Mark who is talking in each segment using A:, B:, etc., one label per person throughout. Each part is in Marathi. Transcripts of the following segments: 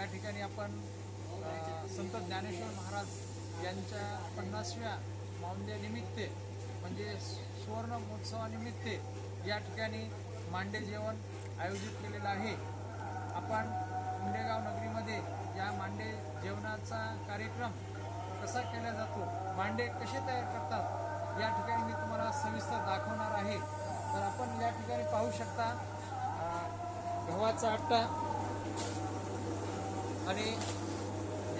A: या ठिकाणी आपण संत ज्ञानेश्वर महाराज यांच्या पन्नासव्या मौंद्यानिमित्त म्हणजे सुवर्ण महोत्सवानिमित्त या ठिकाणी मांडे जेवण आयोजित केलेलं आहे. आपण मुंडेगाव नगरीमध्ये या मांडे जेवणाचा कार्यक्रम कसा केला जातो मांडे कसे तयार करतात या ठिकाणी मी तुम्हाला सविस्तर दाखवणार आहे. तर आपण या ठिकाणी पाहू शकता गव्हाचा आट्टा आणि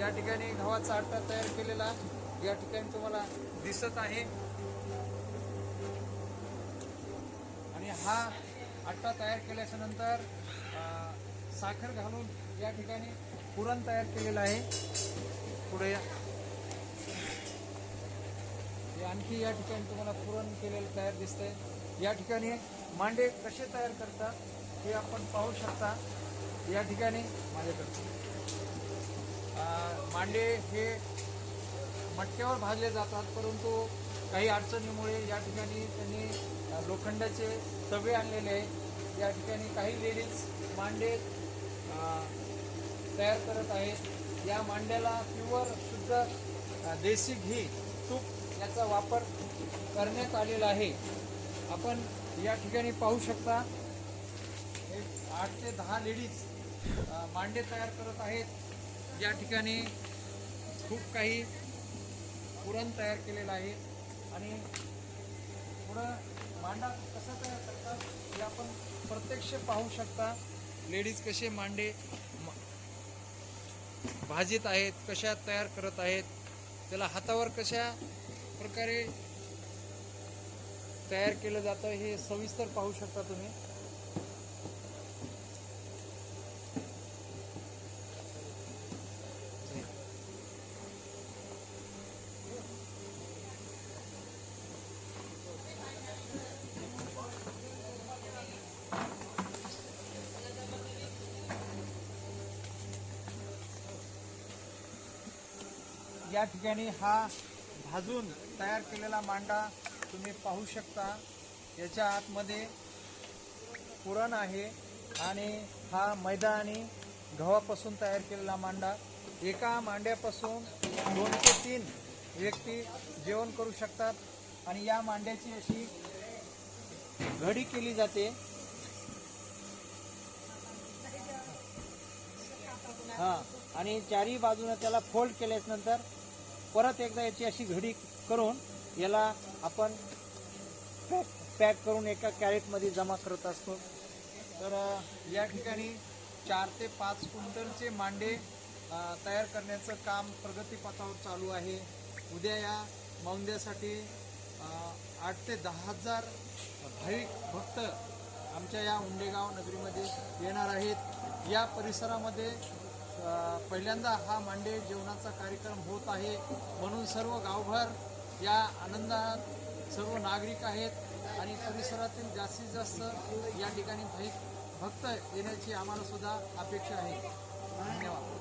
A: या ठिकाणी गव्हाचा आटा तयार केलेला या ठिकाणी तुम्हाला दिसत आहे. आणि हा आटा तयार केल्याच्यानंतर साखर घालून या ठिकाणी पुरण तयार केलेलं आहे. पुढे या. आणखी या ठिकाणी तुम्हाला पुरण केलेलं तयार दिसतंय. या ठिकाणी मांडे कसे तयार करतात हे आपण पाहू शकता. या ठिकाणी माझ्याकडे मांडे हे मटक्यावर भाजले जातात परंतु काही अडचणीमुळे या ठिकाणी त्यांनी लोखंडाचे तवे आणलेले आहेत. या ठिकाणी काही लेडीज मांडे तयार करत आहेत. या मांड्याला प्युअर शुद्ध देसी देशी घी तूप याचा वापर करण्यात आलेला आहे. आपण या ठिकाणी पाहू शकता एक आठ ते दहा लेडीज मांडे तयार करत आहेत. या ठिकाणी खूप काही पुरण तयार केलेलं आहे. आणि पुढं मांडा कसं तयार करतात हे आपण प्रत्यक्ष पाहू शकता. लेडीज कसे मांडे म- भाजीत आहेत कशा तयार करत आहेत त्याला हातावर कशा प्रकारे तयार केलं जातं हे सविस्तर पाहू शकता तुम्ही. या ठिकाणी हा भाजून तयार केलेला मांडा तुम्ही पाहू शकता. याच्या आतमध्ये पुरण आहे आणि हा मैदा आणि गव्हापासून तयार केलेला मांडा. एका मांड्यापासून दोन ते तीन व्यक्ती जेवण करू शकतात आणि या मांड्याची अशी घडी केली जाते. हा आणि चारही बाजूने त्याला फोल्ड केल्याच्यानंतर परत एकदा याची अशी घडी करून याला आपण पॅक पॅक करून एका कॅरेटमध्ये जमा करत असतो. तर या ठिकाणी चार ते पाच क्विंटलचे मांडे तयार करण्याचं काम प्रगतीपथावर चालू आहे. उद्या या मौंद्यासाठी आठ ते दहा हजार भाविक भक्त आमच्या या उंडेगाव नगरीमध्ये येणार आहेत. या परिसरामध्ये पहिल्यांदा हा मांडे जेवणाचा कार्यक्रम होत आहे. म्हणून सर्व गावभर या आनंदात सर्व नागरिक आहेत आणि परिसरातील जास्तीत जास्त या ठिकाणी भाई भक्त येण्याची आम्हाला सुद्धा अपेक्षा आहे. धन्यवाद.